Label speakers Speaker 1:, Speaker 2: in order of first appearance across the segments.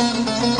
Speaker 1: Thank you.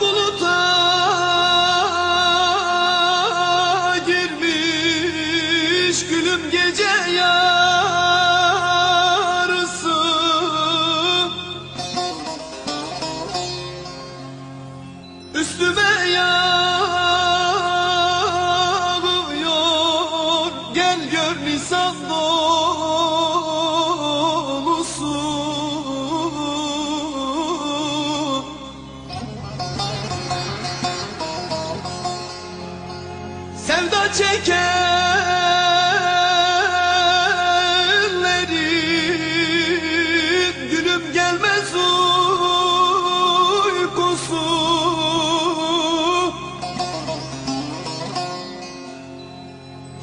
Speaker 1: Buluta girmiş gülüm gece yarısı. Üstüme yağıyor Sevda çekenlerin Gülüm gelmez uykusu.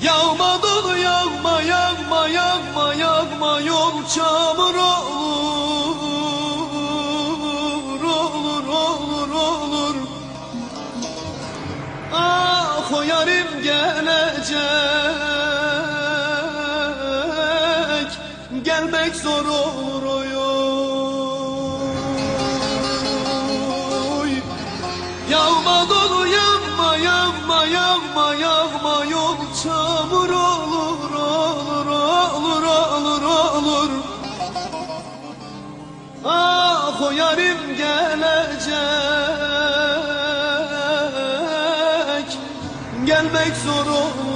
Speaker 1: Yağma dolu yağma yağma yağma yağma Yol çamur olur O yarim gelecek. Gelmek zor olur oy Yağma dolu yağma yağma yağma yağma Yol. Çamur olur olur olur olur olur. Ah o yarim gelecek Gelmek zor olur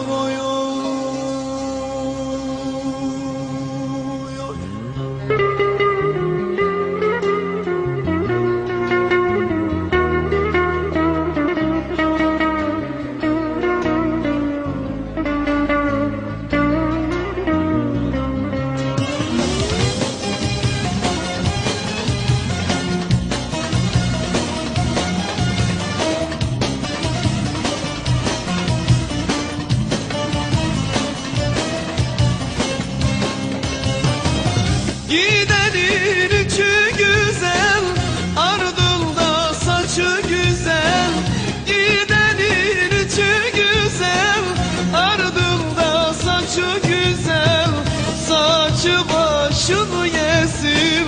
Speaker 1: başını yesin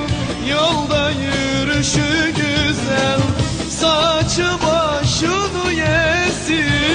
Speaker 1: Yolda yürüyüşü güzel. Saçı başını yesin